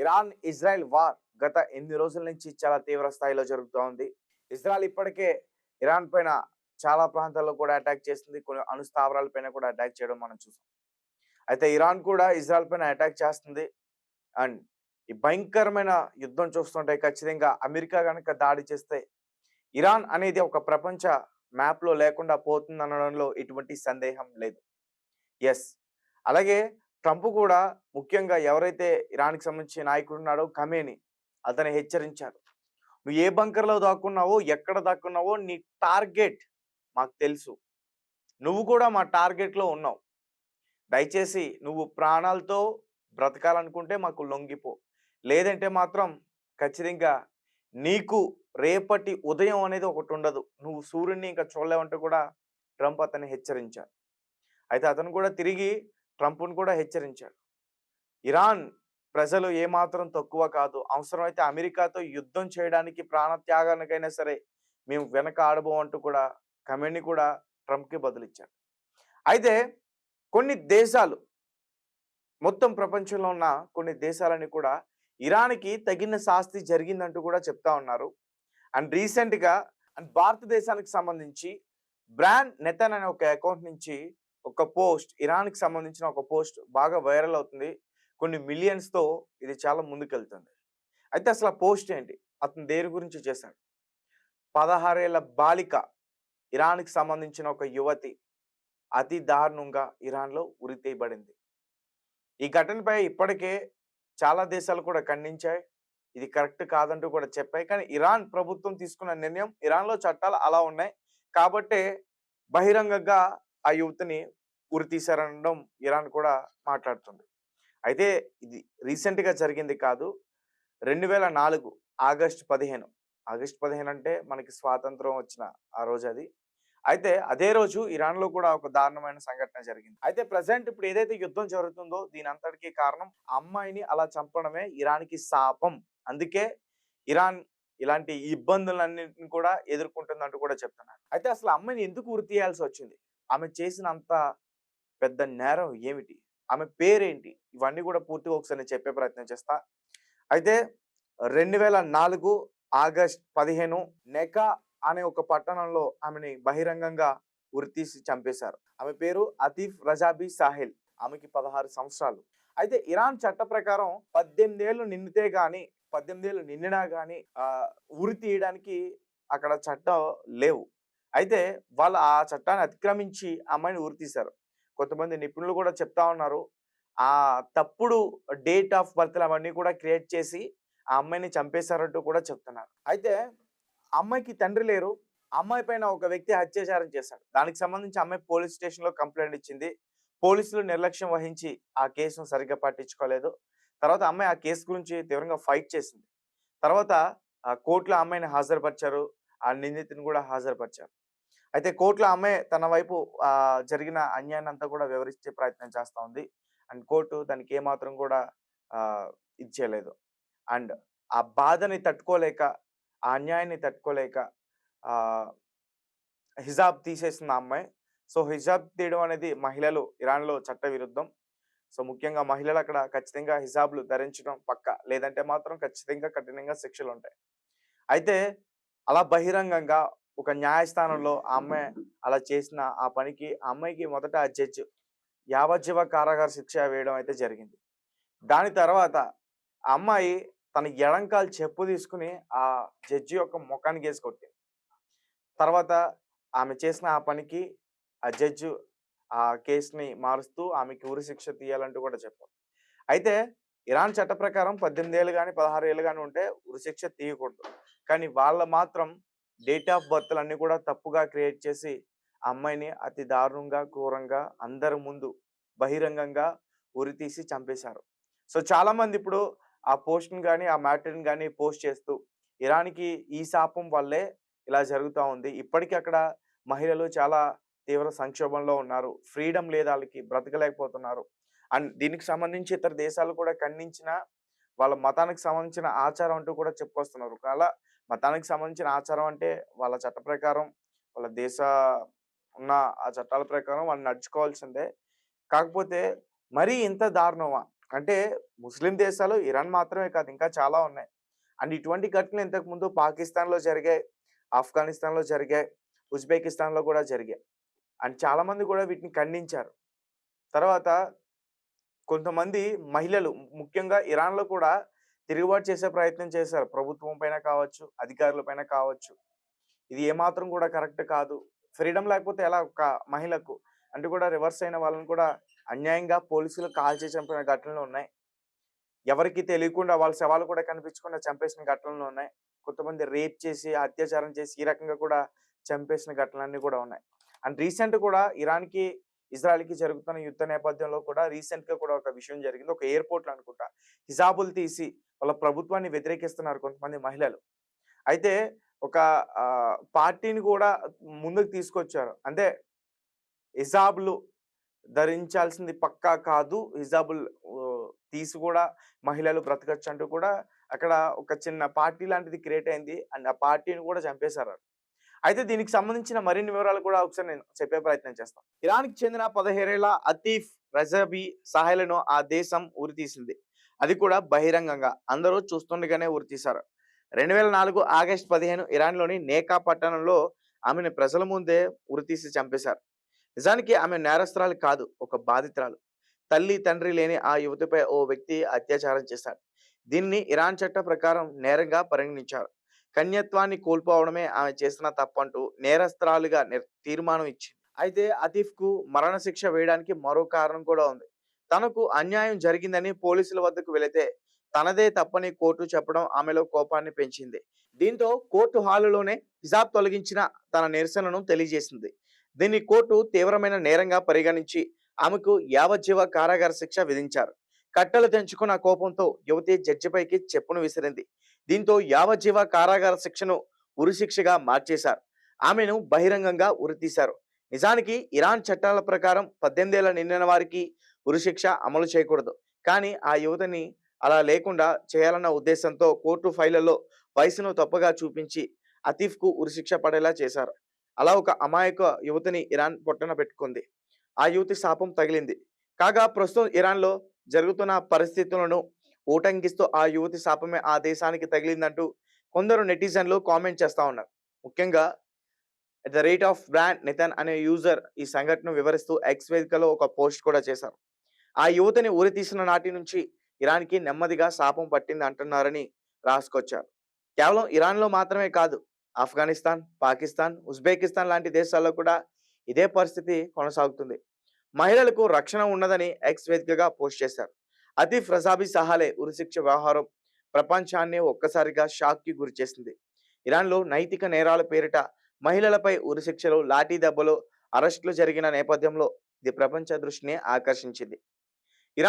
Iran Israel war గత ఎనిమిది రోజుల నుంచి చాలా తీవ్ర స్థాయిలో జరుగుతూ ఉంది. ఇజ్రాయెల్ ఇప్పటికే ఇరాన్ పైన చాలా ప్రాంతాల్లో కూడా అటాక్ చేస్తుంది కొన్ని అణుస్థావరాల పైన కూడా అటాక్ చేయడం మనం చూసాం. అయితే ఇరాన్ కూడా ఇజ్రాయెల్ పైన అటాక్ చేస్తుంది. అండ్ ఈ భయంకరమైన యుద్ధం చూస్తుంటే ఖచ్చితంగా అమెరికా కనుక దాడి చేస్తే ఇరాన్ అనేది ఒక ప్రపంచ మ్యాప్లో లేకుండా పోతుంది అనడంలో ఎటువంటి సందేహం లేదు. ఎస్ అలాగే ట్రంప్ కూడా ముఖ్యంగా ఎవరైతే ఇరాన్కి సంబంధించిన నాయకుడు ఉన్నాడో కమేని అతని హెచ్చరించారు. నువ్వు ఏ బంకర్లో దాక్కున్నావో ఎక్కడ దాక్కున్నావో నీ టార్గెట్ మాకు తెలుసు. నువ్వు కూడా మా టార్గెట్లో ఉన్నావు. దయచేసి నువ్వు ప్రాణాలతో బ్రతకాలనుకుంటే మాకు లొంగిపో. లేదంటే మాత్రం ఖచ్చితంగా నీకు రేపటి ఉదయం అనేది ఒకటి ఉండదు. నువ్వు సూర్యుడిని ఇంకా చూడలేవంటే కూడా ట్రంప్ అతన్ని హెచ్చరించారు. అయితే అతను కూడా తిరిగి ట్రంప్ను కూడా హెచ్చరించాడు. ఇరాన్ ప్రజలు ఏమాత్రం తక్కువ కాదు. అవసరమైతే అమెరికాతో యుద్ధం చేయడానికి ప్రాణత్యాగానికైనా సరే మేము వెనక ఆడబో అంటూ కూడా కమెంట్ని కూడా ట్రంప్కి బదులిచ్చాడు. అయితే కొన్ని దేశాలు మొత్తం ప్రపంచంలో ఉన్న కొన్ని దేశాలని కూడా ఇరాన్కి తగిన శాస్తి జరిగిందంటూ కూడా చెప్తా ఉన్నారు. అండ్ రీసెంట్గా అండ్ భారతదేశానికి సంబంధించి బ్రాండ్ నెతన్ అనే ఒక అకౌంట్ నుంచి ఒక పోస్ట్ ఇరాన్కి సంబంధించిన ఒక పోస్ట్ బాగా వైరల్ అవుతుంది. కొన్ని మిలియన్స్తో ఇది చాలా ముందుకెళ్తుంది. అయితే అసలు ఆ పోస్ట్ ఏంటి? అతను దేని గురించి చేశాడు? పదహారేళ్ళ బాలిక ఇరాన్కి సంబంధించిన ఒక యువతి అతి దారుణంగా ఇరాన్లో ఉరి తీయబడింది. ఈ ఘటనపై ఇప్పటికే చాలా దేశాలు కూడా ఖండించాయి. ఇది కరెక్ట్ కాదంటూ కూడా చెప్పాయి. కానీ ఇరాన్ ప్రభుత్వం తీసుకున్న నిర్ణయం ఇరాన్లో చట్టాలు అలా ఉన్నాయి. కాబట్టే బహిరంగంగా ఆ యువతిని ఉరి తీశారనడం ఇరాన్ కూడా మాట్లాడుతుంది. అయితే ఇది రీసెంట్గా జరిగింది కాదు. రెండు వేల నాలుగు ఆగస్ట్ పదిహేను. ఆగస్ట్ పదిహేను అంటే మనకి స్వాతంత్రం వచ్చిన ఆ రోజు అది. అయితే అదే రోజు ఇరాన్లో కూడా ఒక దారుణమైన సంఘటన జరిగింది. అయితే ప్రజెంట్ ఇప్పుడు ఏదైతే యుద్ధం జరుగుతుందో దీని అంతటికి కారణం అమ్మాయిని అలా చంపడమే ఇరాన్కి శాపం. అందుకే ఇరాన్ ఇలాంటి ఇబ్బందులన్నింటిని కూడా ఎదుర్కొంటుందంటూ కూడా చెప్తున్నారు. అయితే అసలు అమ్మాయిని ఎందుకు ఉరి తీయాల్సి వచ్చింది? ఆమె చేసిన అంత పెద్ద నేరం ఏమిటి? ఆమె పేరేంటి? ఇవన్నీ కూడా పూర్తిగా ఒకసారి నేను చెప్పే ప్రయత్నం చేస్తా. అయితే రెండు వేల నాలుగు ఆగస్ట్ పదిహేను నెకా అనే ఒక పట్టణంలో ఆమెని బహిరంగంగా ఉరితీసి చంపేశారు. ఆమె పేరు అతీఫ్ రజాబీ సాహిల్. ఆమెకి పదహారు సంవత్సరాలు. అయితే ఇరాన్ చట్ట ప్రకారం పద్దెనిమిది ఏళ్ళు నిండితే గాని పద్దెనిమిది ఏళ్ళు నిండినా గాని ఆ ఉరి తీయడానికి అక్కడ చట్టం లేవు. అయితే వాళ్ళు ఆ చట్టాన్ని అతిక్రమించి అమ్మాయిని ఉరి తీశారు. కొంతమంది నిపుణులు కూడా చెప్తా ఉన్నారు. ఆ తప్పుడు డేట్ ఆఫ్ బర్త్ అవన్నీ కూడా క్రియేట్ చేసి ఆ అమ్మాయిని చంపేశారంటూ కూడా చెప్తున్నారు. అయితే అమ్మాయికి తండ్రి లేరు. అమ్మాయి పైన ఒక వ్యక్తి అత్యాచారం చేశాడు. దానికి సంబంధించి అమ్మాయి పోలీస్ స్టేషన్లో కంప్లైంట్ ఇచ్చింది. పోలీసులు నిర్లక్ష్యం వహించి ఆ కేసును సరిగ్గా పట్టించుకోలేదు. తర్వాత అమ్మాయి ఆ కేసు గురించి తీవ్రంగా ఫైట్ చేసింది. తర్వాత కోర్టులో అమ్మాయిని హాజరుపరిచారు. ఆ నిందితుని కూడా హాజరుపరిచారు. అయితే కోర్టులో అమ్మాయి తన వైపు జరిగిన అన్యాయాన్ని అంతా కూడా వివరించే ప్రయత్నం చేస్తూ ఉంది. అండ్ కోర్టు దానికి ఏమాత్రం కూడా ఇచ్చేయలేదు అండ్ ఆ బాధని తట్టుకోలేక ఆ అన్యాయాన్ని తట్టుకోలేక హిజాబ్ తీసేసింది అమ్మాయి. సో హిజాబ్ తీయడం అనేది మహిళలు ఇరాన్లో చట్ట విరుద్ధం. సో ముఖ్యంగా మహిళలు అక్కడ ఖచ్చితంగా హిజాబ్లు ధరించడం పక్క. లేదంటే మాత్రం ఖచ్చితంగా కఠినంగా శిక్షలు ఉంటాయి అయితే అలా బహిరంగంగా ఒక న్యాయస్థానంలో ఆ అమ్మాయి అలా చేసిన ఆ పనికి అమ్మాయికి మొదట ఆ జడ్జ్ యావజ్జీవ కారాగార శిక్ష వేయడం అయితే జరిగింది. దాని తర్వాత అమ్మాయి తన ఎడంకాలు చెప్పు తీసుకుని ఆ జడ్జి యొక్క ముఖానికి వేసి కొట్టింది. తర్వాత ఆమె చేసిన ఆ పనికి ఆ జడ్జి ఆ కేసుని మారుస్తూ ఆమెకి ఉరి శిక్ష తీయాలంటూ కూడా చెప్పారు అయితే ఇరాన్ చట్ట ప్రకారం పద్దెనిమిది ఏళ్ళు కానీ పదహారు ఏళ్ళు కానీ ఉంటే ఉరి శిక్ష తీయకూడదు. కానీ వాళ్ళ మాత్రం డేట్ ఆఫ్ బర్త్లు అన్ని కూడా తప్పుగా క్రియేట్ చేసి ఆ అమ్మాయిని అతి దారుణంగా క్రూరంగా అందరి ముందు బహిరంగంగా ఉరి తీసి చంపేశారు. సో చాలా మంది ఇప్పుడు ఆ పోస్ట్ని కానీ ఆ మ్యాటర్ని కానీ పోస్ట్ చేస్తూ ఇరాన్కి ఈ శాపం వల్లే ఇలా జరుగుతూ ఉంది. ఇప్పటికీ అక్కడ మహిళలు చాలా తీవ్ర సంక్షోభంలో ఉన్నారు. ఫ్రీడమ్ లేదు వాళ్ళకి బ్రతకలేకపోతున్నారు. అండ్ దీనికి సంబంధించి ఇతర దేశాలు కూడా ఖండించిన వాళ్ళ మతానికి సంబంధించిన ఆచారం అంటూ కూడా చెప్పుకొస్తున్నారు. అలా మతానికి సంబంధించిన ఆచారం అంటే వాళ్ళ చట్ట ప్రకారం వాళ్ళ దేశ ఉన్న ఆ చట్టాల ప్రకారం వాళ్ళు నడుచుకోవాల్సిందే. కాకపోతే మరీ ఇంత దారుణమా? అంటే ముస్లిం దేశాలు ఇరాన్ మాత్రమే కాదు ఇంకా చాలా ఉన్నాయి. అండ్ ఇటువంటి ఘటనలు ఇంతకు ముందు పాకిస్తాన్లో జరిగాయి ఆఫ్ఘనిస్తాన్లో జరిగాయి ఉజ్బెకిస్తాన్లో కూడా జరిగాయి. అండ్ చాలా మంది కూడా వీటిని ఖండించారు. తర్వాత కొంతమంది మహిళలు ముఖ్యంగా ఇరాన్లో కూడా తిరుగుబాటు చేసే ప్రయత్నం చేశారు. ప్రభుత్వం పైన కావచ్చు అధికారుల పైన కావచ్చు. ఇది ఏమాత్రం కూడా కరెక్ట్ కాదు. ఫ్రీడమ్ లేకపోతే ఎలా ఒక మహిళకు అంటే కూడా రివర్స్ అయిన వాళ్ళని కూడా అన్యాయంగా పోలీసులు కాల్చి చంపిన ఘటనలు ఉన్నాయి. ఎవరికి తెలియకుండా వాళ్ళ శవాలు కూడా కనిపించకుండా చంపేసిన ఘటనలు ఉన్నాయి. కొంతమంది రేప్ చేసి అత్యాచారం చేసి ఈ రకంగా కూడా చంపేసిన ఘటనలన్నీ కూడా ఉన్నాయి. అండ్ రీసెంట్ కూడా ఇరాన్కి ఇజ్రాయెల్కి జరుగుతున్న యుద్ధ నేపథ్యంలో కూడా రీసెంట్గా కూడా ఒక విషయం జరిగింది. ఒక ఎయిర్పోర్ట్లో అనుకుంటా. హిజాబులు తీసి వాళ్ళ ప్రభుత్వాన్ని వ్యతిరేకిస్తున్నారు కొంతమంది మహిళలు. అయితే ఒక పార్టీని కూడా ముందుకు తీసుకొచ్చారు. అంటే హిజాబులు ధరించాల్సింది పక్కా కాదు. హిజాబుల్ తీసి కూడా మహిళలు బ్రతకచ్చు అంటూ కూడా అక్కడ ఒక చిన్న పార్టీ లాంటిది క్రియేట్ అయింది. అండ్ ఆ పార్టీని కూడా చంపేశారు అయితే దీనికి సంబంధించిన మరిన్ని వివరాలు కూడా ఒకసారి నేను చెప్పే ప్రయత్నం చేస్తాను ఇరాన్కి చెందిన పదహేరేళ్ళ అతీఫ్ రజబీ సహాయలను ఆ దేశం ఉరితీసింది. అది కూడా బహిరంగంగా. అందరూ చూస్తుండగానే ఉరితీశారు. రెండు వేల నాలుగు ఆగస్ట్ పదిహేను ఇరాన్లోని నేకా పట్టణంలో ఆమెను ప్రజల ముందే ఉరితీసి చంపేశారు. నిజానికి ఆమె నేరస్త్రాలు కాదు ఒక బాధితురాలు. తల్లి తండ్రి లేని ఆ యువతిపై ఓ వ్యక్తి అత్యాచారం చేశాడు దీన్ని ఇరాన్ చట్ట ప్రకారం నేరంగా పరిగణించారు. కన్యత్వాన్ని కోల్పోవడమే ఆమె చేసిన తప్పంటూ నేరస్త్రాలుగా తీర్మానం ఇచ్చింది. అయితే అతీఫ్కు మరణశిక్ష వేయడానికి మరో కారణం కూడా ఉంది. తనకు అన్యాయం జరిగిందని పోలీసుల వద్దకు వెళితే తనదే తప్పని కోర్టు చెప్పడం ఆమెలో కోపాన్ని పెంచింది. దీంతో కోర్టు హాలులోనే హిజాబ్ తొలగించిన తన నిరసనను తెలియజేసింది. దీన్ని కోర్టు తీవ్రమైన నేరంగా పరిగణించి ఆమెకు యావజ్జీవ కారాగార శిక్ష విధించారు. కట్టలు తెంచుకున్న కోపంతో యువతి జడ్జిపైకి చెప్పును విసిరింది. దీంతో యావజ్జీవ కారాగార శిక్షను ఉరిశిక్షగా మార్చేశారు. ఆమెను బహిరంగంగా ఉరితీశారు. నిజానికి ఇరాన్ చట్టాల ప్రకారం పద్దెనిమిదేళ్ళ నిండిన వారికి ఉరిశిక్ష అమలు చేయకూడదు. కానీ ఆ యువతిని అలా లేకుండా చేయాలన్న ఉద్దేశంతో కోర్టు ఫైళ్ళలో వయసును తప్పుగా చూపించి అతీఫ్కు ఉరిశిక్ష పడేలా చేశారు. అలా ఒక అమాయక యువతిని ఇరాన్ పొట్టన పెట్టుకుంది. ఆ యువతి శాపం తగిలింది. కాగా ప్రస్తుతం ఇరాన్లో జరుగుతున్న పరిస్థితులను ఊటంకిస్తూ ఆ యువతి శాపమే ఆ దేశానికి తగిలిందంటూ కొందరు నెటిజన్లు కామెంట్ చేస్తా ఉన్నారు. ముఖ్యంగా the rate of brand Nitan అనే యూజర్ ఈ సంఘటన వివరిస్తూ ఎక్స్ వేదికలో ఒక పోస్ట్ కూడా చేశారు. ఆ యువతిని ఊరి తీసిన నాటి నుంచి ఇరాన్కి నెమ్మదిగా శాపం పట్టింది అంటున్నారని రాసుకొచ్చారు. కేవలం ఇరాన్లో మాత్రమే కాదు ఆఫ్ఘనిస్తాన్ పాకిస్తాన్ ఉజ్బెకిస్తాన్ లాంటి దేశాల్లో కూడా ఇదే పరిస్థితి కొనసాగుతుంది. మహిళలకు రక్షణ ఉన్నదని ఎక్స్ వేదికగా పోస్ట్ చేశారు. అతీఫ్ రజాబీ సహాలే ఉరిశిక్ష వ్యవహారం ప్రపంచాన్ని ఒక్కసారిగా షాక్కి గురి చేసింది. ఇరాన్లో నైతిక నేరాల పేరిట మహిళలపై ఉరిశిక్షలు లాఠీ దెబ్బలు అరెస్టులు జరిగిన నేపథ్యంలో ఇది ప్రపంచ దృష్టిని ఆకర్షించింది. ఇరాన్